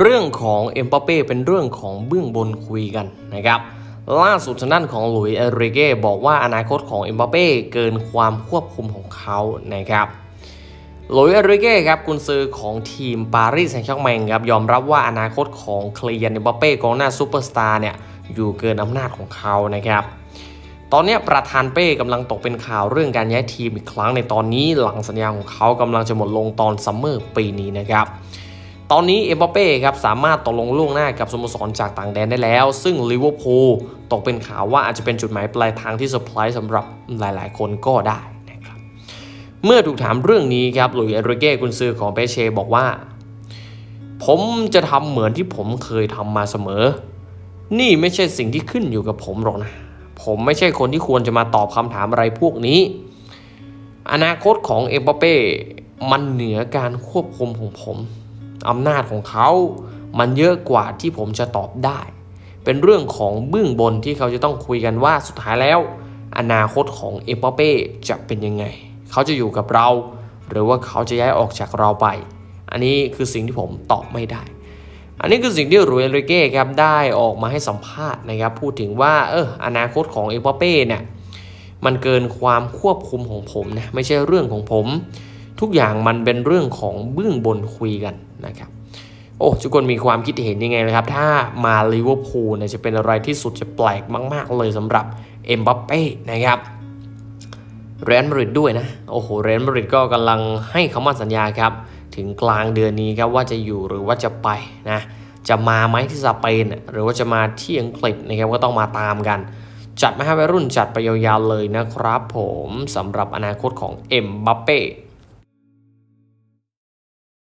เรื่องของเอ็มบัปเป้เป็นเรื่องของเบื้องบนคุยกันนะครับ ล่าสุดทางด้านของหลุยส์เอริเก้บอกว่าอนาคตของเอ็มบัปเป้เกินความควบคุมของเขานะครับหลุยส์เอริเก้ครับกุนซือของทีมปารีสแซงต์แชร์แมงครับยอมรับว่าอนาคตของเคลียนเอ็มบัปเป้กองหน้าซูเปอร์สตาร์เนี่ยอยู่เกินอำนาจของเขานะครับตอนนี้ประธานเป้กำลังตกเป็นข่าวเรื่องการย้ายทีมอีกครั้งในตอนนี้หลังสัญญาของเขากำลังจะหมดลงตอนซัมเมอร์ปีนี้นะครับ ตอนนี้เอ็มบัปเป้ครับสามารถตกลงล่วงหน้ากับสโมสรจากต่างแดนได้แล้ว ซึ่งลิเวอร์พูลตกเป็นข่าวว่าอาจจะเป็นจุดหมายปลายทางที่เซอร์ไพรส์สำหรับหลายๆ คนก็ได้นะครับเมื่อถูกถามเรื่องนี้ครับหลุยส์เอริเก้กุนซือของเปเช่บอกว่า ผมจะทำเหมือนที่ผมเคยทำมาเสมอ นี่ไม่ใช่สิ่งที่ขึ้นอยู่กับผมหรอกนะ ผมไม่ใช่คนที่ควรจะมาตอบคำถามอะไรพวกนี้ อนาคตของเอ็มบัปเป้มันเหนือการควบคุมของผม อำนาจของเขา มันเยอะกว่าที่ผมจะตอบได้ เป็นเรื่องของเบื้องบนที่เขาจะต้องคุยกันว่าสุดท้ายแล้ว อนาคตของเอมบัปเป้จะเป็นยังไง เขาจะอยู่กับเรา หรือว่าเขาจะย้ายออกจากเราไป อันนี้คือสิ่งที่ผมตอบไม่ได้ อันนี้คือสิ่งที่รูเอนริเก้ครับได้ออกมาให้สัมภาษณ์นะครับ พูดถึงว่าเอออนาคตของเอมบัปเป้เนี่ยมันเกินความควบคุมของผมนะไม่ใช่เรื่องของผม ทุกอย่างมันเป็นเรื่องของเบื้องบนคุยกันนะครับโอ้ทุกคนมีความคิดเห็นยังไงนะครับ ถ้ามาลิเวอร์พูลเนี่ยจะเป็นอะไรที่สุดจะแปลกมาก ๆ เลยสำหรับเอ็มบัปเป้นะครับเรอัลมาดริดด้วยนะ โอ้โหเรอัลมาดริดก็กำลังให้คำมั่นสัญญาครับ ถึงกลางเดือนนี้ครับว่าจะอยู่หรือว่าจะไปนะจะมาไหมที่สเปนหรือว่าจะมาที่อังกฤษนะครับก็ต้องมาตามกัน จัดมาให้วัยรุ่นจัดไปยาวๆเลยนะครับ ผมสำหรับอนาคตของเอ็มบัปเป้